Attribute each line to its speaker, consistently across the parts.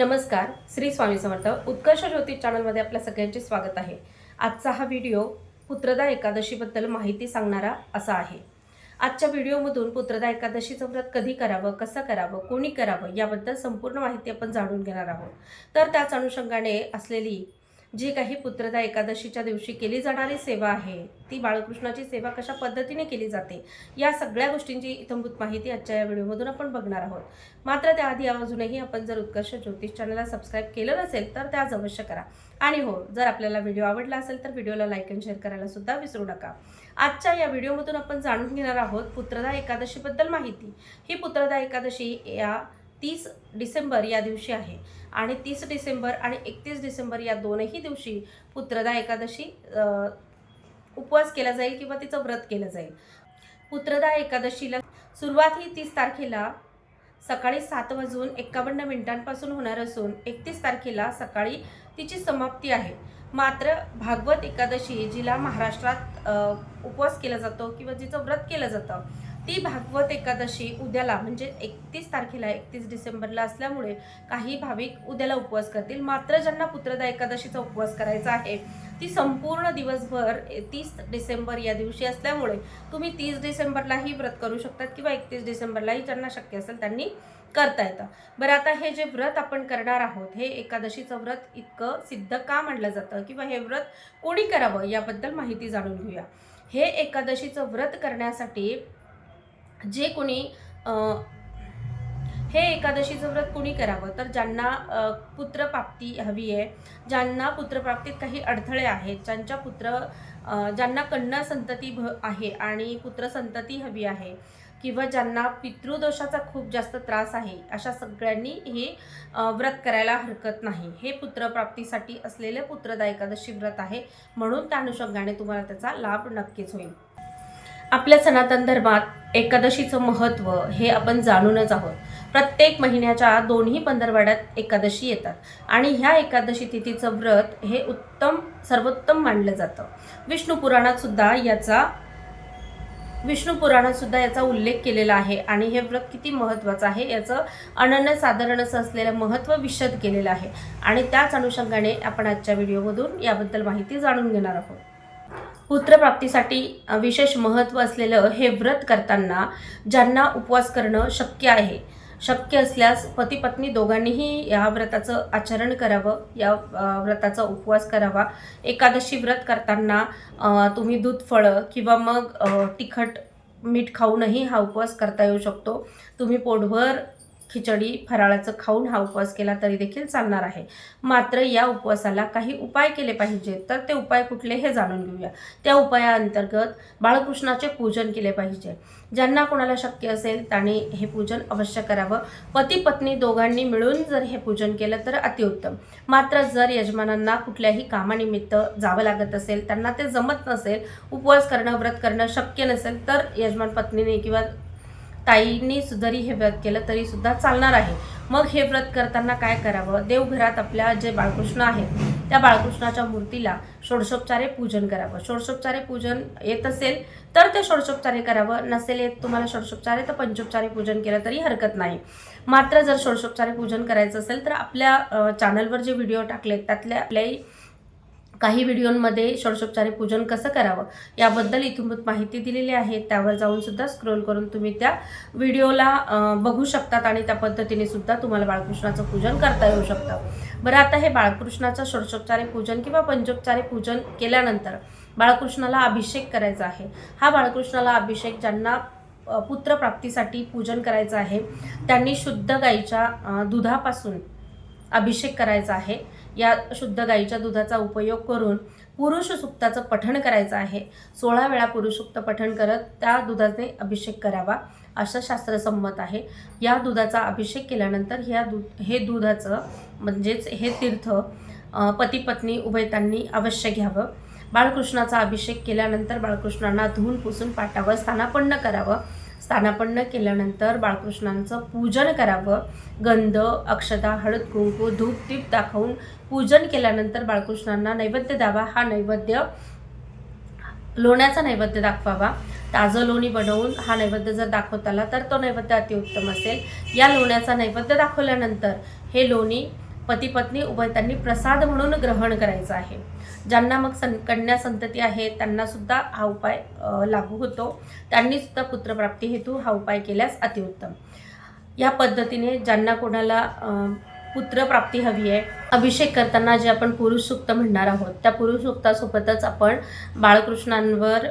Speaker 1: नमस्कार श्री स्वामी समर्थ. उत्कर्ष ज्योतिष चॅनलमध्ये आपल्या सगळ्यांचे स्वागत आहे. आजचा हा व्हिडिओ पुत्रदा एकादशीबद्दल माहिती सांगणारा असा आहे. आजच्या व्हिडिओमधून पुत्रदा एकादशीचं व्रत कधी करावं कसं करावं कोणी करावं याबद्दल संपूर्ण माहिती आपण जाणून घेणार आहोत. तर त्याच अनुषंगाने असलेली जी काही पुत्रदा एकादशीच्या दिवशी केली जाणारी सेवा आहे ती बाळकृष्णाची सेवा कशा पद्धतीने केली जाते या सगळ्या गोष्टींची इथंभूत माहिती आजच्या या व्हिडिओमधून आपण बघणार आहोत. मात्र त्याआधी अजूनही आपण जर उत्कर्ष ज्योतिष चॅनलला सबस्क्राईब केलं नसेल तर त्याच अवश्य करा. आणि हो जर आपल्याला व्हिडिओ आवडला असेल तर व्हिडिओला लाईक अँड शेअर करायला सुद्धा विसरू नका. आजच्या या व्हिडिओमधून आपण जाणून घेणार आहोत पुत्रदा एकादशीबद्दल माहिती. ही पुत्रदा एकादशी या तीस डिसेंबर या दिवशी आहे. आणि तीस डिसेंबर आणि एकतीस डिसेंबर या दोनही दिवशी पुत्रदा एकादशी उपवास केला जाईल किंवा तिचं व्रत केलं जाईल. पुत्रदा एकादशीला सुरुवात ही तीस तारखेला सकाळी सात वाजून एकावन्न मिनिटांपासून होणार असून एकतीस तारखेला सकाळी तिची समाप्ती आहे. मात्र भागवत एकादशी जिला महाराष्ट्रात उपवास केला जातो किंवा जिचं व्रत केलं जातं ती भागवत एकादशी उद्याला म्हणजे एकतीस तारखेला एकतीस डिसेंबरला असल्यामुळे काही भाविक उद्याला उपवास करतील. मात्र ज्यांना पुत्रदा एकादशीचा उपवास करायचा आहे ती संपूर्ण दिवसभर तीस डिसेंबर या दिवशी असल्यामुळे तुम्ही तीस डिसेंबरलाही व्रत करू शकतात किंवा एकतीस डिसेंबरलाही ज्यांना शक्य असेल त्यांनी करता येतं. बरं आता हे जे व्रत आपण करणार आहोत हे एकादशीचं व्रत इतकं सिद्ध का मानलं जातं किंवा हे व्रत कोणी करावं याबद्दल माहिती जाणून घेऊया. हे एकादशीचं व्रत करण्यासाठी जे कोणी हे एकादशीचं व्रत कोणी करावं? तर ज्यांना पुत्रप्राप्ती हवी आहे ज्यांना पुत्रप्राप्तीत काही अडथळे आहेत ज्यांच्या पुत्र ज्यांना कन्या संतती भ आहे आणि पुत्र संतती हवी आहे किंवा ज्यांना पितृदोषाचा खूप जास्त त्रास आहे अशा सगळ्यांनी हे व्रत करायला हरकत नाही. हे पुत्रप्राप्तीसाठी असलेले पुत्रदा एकादशी व्रत आहे. म्हणून त्या अनुषंगाने तुम्हाला त्याचा लाभ नक्कीच होईल. आपल्या सनातन धर्मात एकादशीचं महत्त्व हे आपण जाणूनच आहोत. प्रत्येक महिन्याच्या दोन्ही पंधरवाड्यात एकादशी येतात आणि ह्या एकादशी तिथीचं व्रत हे उत्तम सर्वोत्तम मानलं जातं. विष्णू पुराणात सुद्धा याचा विष्णू पुराणात सुद्धा याचा उल्लेख केलेला आहे आणि हे व्रत किती महत्त्वाचं आहे याचं अनन्यसाधारण असं असलेलं महत्त्व विशद केलेलं आहे. आणि त्याच अनुषंगाने आपण आजच्या व्हिडिओमधून याबद्दल माहिती जाणून घेणार आहोत. पुत्रप्राप्तीसाठी विशेष महत्त्व असलेलं हे व्रत करताना ज्यांना उपवास करणं शक्य आहे शक्य असल्यास पती पत्नी दोघांनीही या व्रताचं आचरण करावं या व्रताचा उपवास करावा. एकादशी व्रत करताना तुम्ही दूध फळं किंवा मग तिखट मीठ खाऊनही हा उपवास करता येऊ शकतो. तुम्ही पोटभर खिचडी फराळाचं खाऊन हा उपवास केला तरी देखील चालणार आहे. मात्र या उपवासाला काही उपाय केले पाहिजेत तर ते उपाय कुठले हे जाणून घेऊया. त्या उपायाअंतर्गत बाळकृष्णाचे पूजन केले पाहिजे. ज्यांना कोणाला शक्य असेल त्याने हे पूजन अवश्य करावं. पती पत्नी दोघांनी मिळून जर हे पूजन केलं तर अतिउत्तम. मात्र जर यजमानांना कुठल्याही कामानिमित्त जावं लागत असेल त्यांना ते जमत नसेल उपवास करणं व्रत करणं शक्य नसेल तर यजमान पत्नीने किंवा ताईंनी जरी हे व्रत केलं तरी सुद्धा चालणार आहे. मग हे व्रत करताना काय करावं? देवघरात आपल्या जे बाळकृष्ण आहेत त्या बाळकृष्णाच्या मूर्तीला षोडशोपचारे पूजन करावं. षोडशोपचारे पूजन येत असेल तर ते षोडशोपचारे करावं. नसेल येत तुम्हाला षोडशोपचारे तर पंचोपचारे पूजन केलं तरी हरकत नाही. मात्र जर षोडशोपचारे पूजन करायचं असेल तर आपल्या चॅनलवर जे व्हिडिओ टाकलेत त्यातल्या आपल्याही काही व्हिडिओंमध्ये षडशोपचारी पूजन कसं करावं याबद्दल इथून माहिती दिलेली आहे. त्यावर जाऊन सुद्धा स्क्रोल करून तुम्ही त्या व्हिडिओला बघू शकतात आणि त्या पद्धतीने सुद्धा तुम्हाला बाळकृष्णाचं पूजन करता येऊ शकतं. बरं आता हे बाळकृष्णाचं षोडशोपचारे पूजन किंवा पंचोपचारी पूजन केल्यानंतर बाळकृष्णाला अभिषेक करायचा आहे. हा बाळकृष्णाला अभिषेक ज्यांना पुत्रप्राप्तीसाठी पूजन करायचं आहे त्यांनी शुद्ध गाईच्या दुधापासून अभिषेक करायचा आहे. या शुद्ध गाईच्या दुधाचा उपयोग करून पुरुष सुक्ताचं पठण करायचं आहे. सोळा वेळा पुरुषसुक्त पठण करत त्या दुधाने अभिषेक करावा असं शास्त्रसंमत आहे. या दुधाचा अभिषेक केल्यानंतर ह्या दूध हे दुधाचं म्हणजेच हे तीर्थ पती पत्नी उभयतांनी अवश्य घ्यावं. बाळकृष्णाचा अभिषेक केल्यानंतर बाळकृष्णांना धुवून पुसून पाटावर स्थानापन्न करावं. स्थानापन्न केल्यानंतर बाळकृष्णांचं पूजन करावं. गंध अक्षता हळद कुंकू धूप दीप दाखवून पूजन केल्यानंतर बाळकृष्णांना नैवेद्य द्यावा. हा नैवेद्य लोण्याचा नैवेद्य दाखवावा. ताजं लोणी बनवून हा नैवेद्य जर दाखवताला तर तो नैवेद्य अतिउत्तम असेल. या लोण्याचा नैवेद्य दाखवल्यानंतर हे लोणी पती पत्नी उभयतांनी प्रसाद म्हणून ग्रहण करायचं आहे. ज्यांना मग सं कन्या संतती आहे त्यांना सुद्धा हा उपाय लागू होतो. त्यांनी सुद्धा पुत्रप्राप्ती हेतू हा उपाय केल्यास अतिउत्तम. या पद्धतीने ज्यांना कोणाला पुत्रप्राप्ती हवी आहे. अभिषेक करताना जे आपण पुरुष सुक्त म्हणणार आहोत त्या पुरुष सुक्तासोबतच आपण बाळकृष्णांवर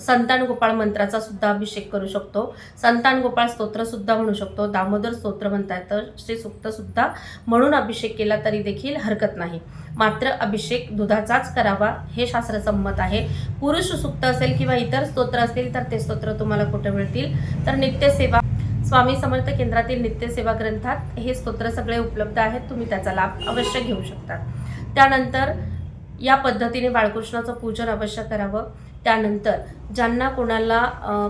Speaker 1: संतान गोपाळ मंत्राचा सुद्धा अभिषेक करू शकतो. संतान गोपाळ स्तोत्रसुद्धा म्हणू शकतो. दामोदर स्तोत्र म्हणता येतं श्री सुक्तसुद्धा म्हणून अभिषेक केला तरी देखील हरकत नाही. मात्र अभिषेक दुधाचाच करावा हे शास्त्रसंमत आहे. पुरुष सुक्त असेल किंवा इतर स्तोत्र असतील तर ते स्तोत्र तुम्हाला कुठे मिळतील? तर नित्यसेवा स्वामी समर्थ केंद्रातील नित्यसेवा ग्रंथात हे स्तोत्र सगळे उपलब्ध आहेत. तुम्ही त्याचा लाभ अवश्य घेऊ शकता. त्यानंतर या पद्धतीने बाळकृष्णाचं पूजन अवश्य करावं. त्यानंतर ज्यांना कोणाला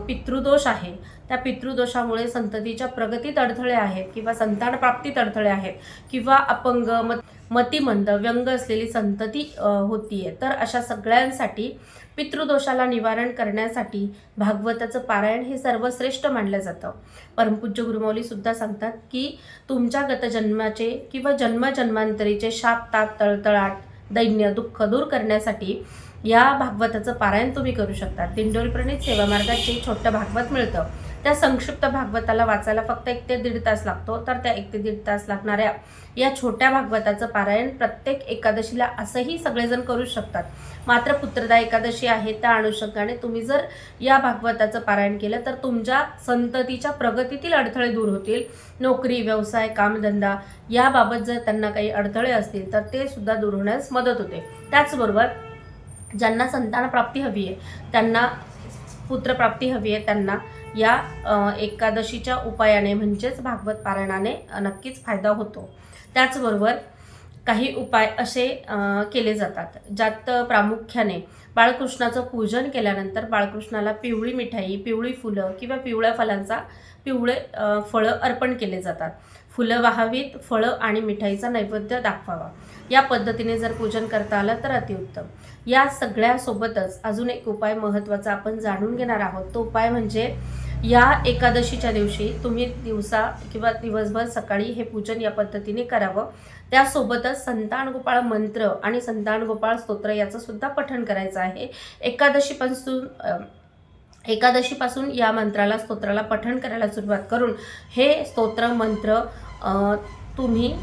Speaker 1: पितृदोष आहे त्या पितृदोषामुळे संततीच्या प्रगतीत अडथळे आहेत किंवा संतान प्राप्तीत अडथळे आहेत किंवा अपंग मत मतिमंद व्यंग असलेली संतती होती आहे तर अशा सगळ्यांसाठी पितृदोषाला निवारण करण्यासाठी भागवताचं पारायण हे सर्वश्रेष्ठ मानलं जातं. परमपूज्य गुरुमौली सुद्धा सांगतात की तुमच्या गतजन्माचे किंवा जन्मजन्मांतरीचे शाप ताप तळतळाट दैन्य दुःख दूर करण्यासाठी या भागवताचं पारायण तुम्ही करू शकता. दिंडोरीप्रणित सेवामार्गाचे जे छोटं भागवत मिळतं त्या संक्षिप्त भागवताला वाचायला फक्त एक ते दीड तास लागतो तर त्या एक ते दीड तास लागणाऱ्या या छोट्या भागवताचं पारायण प्रत्येक एकादशीला असंही सगळेजण करू शकतात. मात्र पुत्रदा एकादशी आहे त्या अनुषंगाने तुम्ही जर या भागवताचं पारायण केलं तर तुमच्या संततीच्या प्रगतीतील अडथळे दूर होतील. नोकरी व्यवसाय कामधंदा याबाबत जर त्यांना काही अडथळे असतील तर ते सुद्धा दूर होण्यास मदत होते. त्याचबरोबर ज्यांना संतान प्राप्ती हवी आहे त्यांना पुत्रप्राप्ती हवी आहे त्यांना या एकादशीच्या उपायाने म्हणजेच भागवत पारायणाने नक्कीच फायदा होतो. त्याचबरोबर काही उपाय असे केले जातात. ज्यात प्रामुख्याने बाळकृष्णाचं पूजन केल्यानंतर बाळकृष्णाला पिवळी मिठाई पिवळी फुलं किंवा पिवळ्या फलांचा पिवळे फळं अर्पण केले जातात. फुलं वाहावीत फळं आणि मिठाईचा नैवेद्य दाखवावा. या पद्धतीने जर पूजन करता आलं तर अतिउत्तम. या सगळ्यासोबतच अजून एक उपाय महत्त्वाचा आपण जाणून घेणार आहोत. तो उपाय म्हणजे या एकादशीच्या दिवशी तुम्ही दिवसा किंवा दिवसभर सकाळी हे पूजन या पद्धतीने करावं. त्यासोबतच संतान गोपाळ मंत्र आणि संतान गोपाळ स्तोत्र याचं सुद्धा पठण करायचं आहे. एकादशीपासून एकादशीपासून या मंत्राला स्तोत्राला पठण करायला सुरुवात करून हे स्तोत्र मंत्र तुम्ही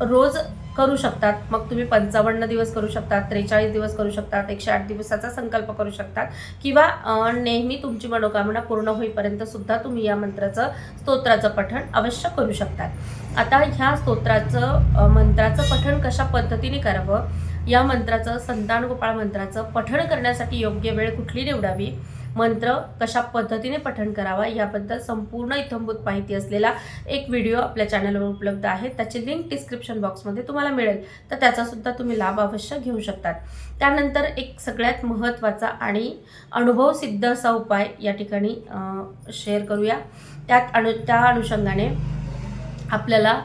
Speaker 1: रोज करू शकतात. मग तुम्ही पंचावन्न दिवस करू शकतात त्रेचाळीस दिवस करू शकतात एकशे आठ दिवसाचा संकल्प करू शकतात. किंवा नेहमी तुमची मनोकामना पूर्ण होईपर्यंत सुद्धा तुम्ही या मंत्राचं स्तोत्राचं पठण अवश्य करू शकतात. आता ह्या स्तोत्राचं मंत्राचं पठण कशा पद्धतीने करावं? या मंत्राचं संतान गोपाळ मंत्राचं पठण करण्यासाठी योग्य वेळ कुठली निवडावी? मंत्र कशा पद्धतीने पठण करावा याबद्दल संपूर्ण इथंभूत माहिती असलेला एक व्हिडिओ आपल्या चॅनलवर उपलब्ध आहे. त्याची लिंक डिस्क्रिप्शन बॉक्समध्ये तुम्हाला मिळेल. तर त्याचासुद्धा तुम्ही लाभ अवश्य घेऊ शकतात. त्यानंतर एक सगळ्यात महत्त्वाचा आणि अनुभवसिद्ध असा उपाय या ठिकाणी शेअर करूया. त्यात अनु त्या अनुषंगाने आपल्याला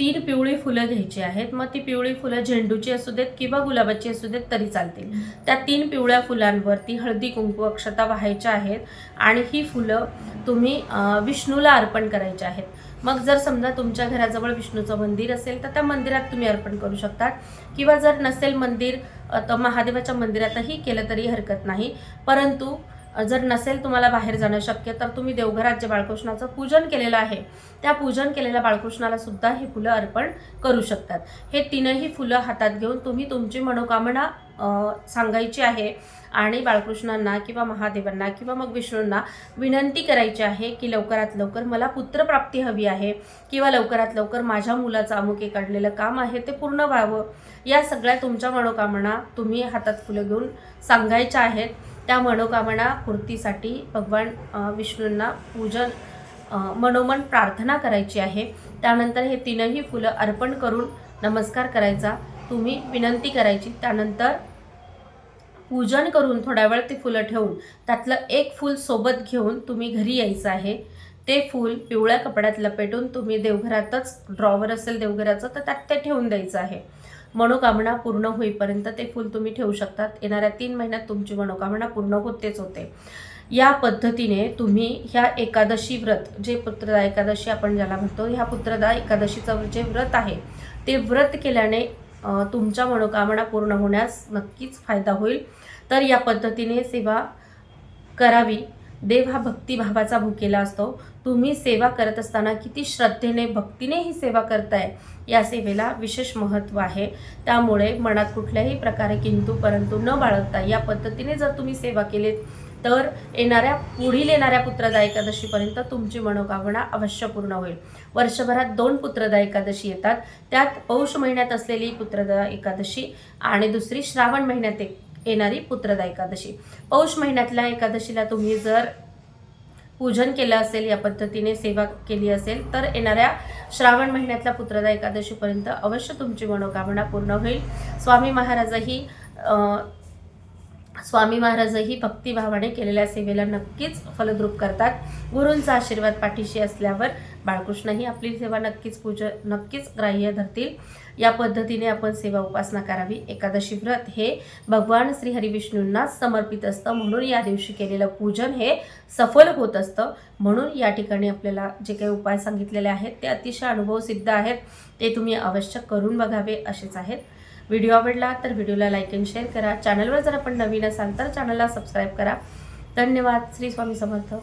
Speaker 1: तीन पिवळी फुलं घ्यायची आहेत. मग ती पिवळी फुलं झेंडूची असू देत किंवा गुलाबाची असू देत तरी चालतील. त्या तीन पिवळ्या फुलांवरती हळदी कुंकू अक्षता वाहायच्या आहेत आणि ही फुलं तुम्ही विष्णूला अर्पण करायची आहेत. मग जर समजा तुमच्या घराजवळ विष्णूचं मंदिर असेल तर त्या मंदिरात तुम्ही अर्पण करू शकतात. किंवा जर नसेल मंदिर तर महादेवाच्या मंदिरातही केलं तरी हरकत नाही. परंतु जर नसेल तुम्हाला बाहेर जाणं शक्य तर तुम्ही देवघरात जे बाळकृष्णाचं पूजन केलेलं आहे त्या पूजन केलेल्या बाळकृष्णाला सुद्धा ही फुलं अर्पण करू शकतात. हे तीनही फुलं हातात घेऊन तुम्ही तुमची मनोकामना सांगायची आहे आणि बाळकृष्णांना किंवा महादेवांना किंवा मग विष्णूंना विनंती करायची आहे की लवकरात लवकर मला पुत्रप्राप्ती हवी आहे किंवा लवकरात लवकर माझ्या मुलाचं अमुक एक काढलेलं काम आहे ते पूर्ण व्हावं. या सगळ्या तुमच्या मनोकामना तुम्ही हातात फुलं घेऊन सांगायच्या आहेत. त्या मनोकामना पूर्तीसाठी भगवान विष्णूंना पूजन मनोमन प्रार्थना करायची आहे. त्यानंतर हे तीनही फुलं अर्पण करून नमस्कार करायचा. तुम्ही विनंती करायची. त्यानंतर पूजन करून थोड्या वेळ ती फुलं ठेवून त्यातलं एक फूल सोबत घेऊन तुम्ही घरी यायचं आहे. ते फूल पिवळ्या कपड्यात लपेटून तुम्ही देवघरातच ड्रॉवर असेल देवघराचं तर त्यात ते ठेवून द्यायचं आहे. मनोकामना पूर्ण होईपर्यंत ते फूल तुम्ही ठेवू शकतात. येणाऱ्या तीन महिन्यात तुमची मनोकामना पूर्ण होतेच होते. या पद्धतीने तुम्ही ह्या एकादशी व्रत जे पुत्रदा एकादशी आपण ज्याला म्हणतो ह्या पुत्रदा एकादशीचं जे व्रत आहे ते व्रत केल्याने तुमच्या मनोकामना पूर्ण होण्यास नक्कीच फायदा होईल. तर या पद्धतीने सेवा करावी. देव हा भक्तिभावाचा भुकेला असतो. तुम्ही सेवा करत असताना किती श्रद्धेने भक्तीने ही सेवा करताय या सेवेला विशेष महत्त्व आहे. त्यामुळे मनात कुठल्याही प्रकारे किंतु परंतु न बाळगता या पद्धतीने जर तुम्ही सेवा केलीत तर येणाऱ्या पुढील येणाऱ्या पुत्रदा एकादशीपर्यंत तुमची मनोकामना अवश्य पूर्ण होईल. वर्षभरात दोन पुत्रदा एकादशी येतात. त्यात पौष महिन्यात असलेली पुत्रदा एकादशी आणि दुसरी श्रावण महिन्यात एक येणारी पुत्रदा एकादशी. पौष महिन्यातल्या एकादशीला तुम्ही जर पूजन केलं असेल या पद्धतीने सेवा केली असेल तर येणाऱ्या श्रावण महिन्यातल्या पुत्रदा एकादशीपर्यंत अवश्य तुमची मनोकामना पूर्ण होईल. स्वामी महाराजही स्वामी महाराजही भक्तिभावाने केलेल्या सेवेला नक्कीच फलद्रूप करतात. गुरूंचा आशीर्वाद पाठीशी असल्यावर बाळकृष्णही आपली सेवा नक्कीच पूज नक्कीच ग्राह्य धरतील. या पद्धतीने आपण सेवा उपासना करावी. एकादशी व्रत हे भगवान श्री हरिविष्णूंना समर्पित असतं. म्हणून या दिवशी केलेलं पूजन हे सफल होत असतं. म्हणून या ठिकाणी आपल्याला जे काही उपाय सांगितलेले आहेत ते अतिशय अनुभवसिद्ध आहेत. ते तुम्ही अवश्य करून बघावे असेच आहेत. व्हिडिओ आवडला तर व्हिडिओला लाईक अँड शेअर करा. चॅनलवर जर आपण नवीन असाल तर चॅनलला सबस्क्राईब करा. धन्यवाद. श्री स्वामी समर्थ.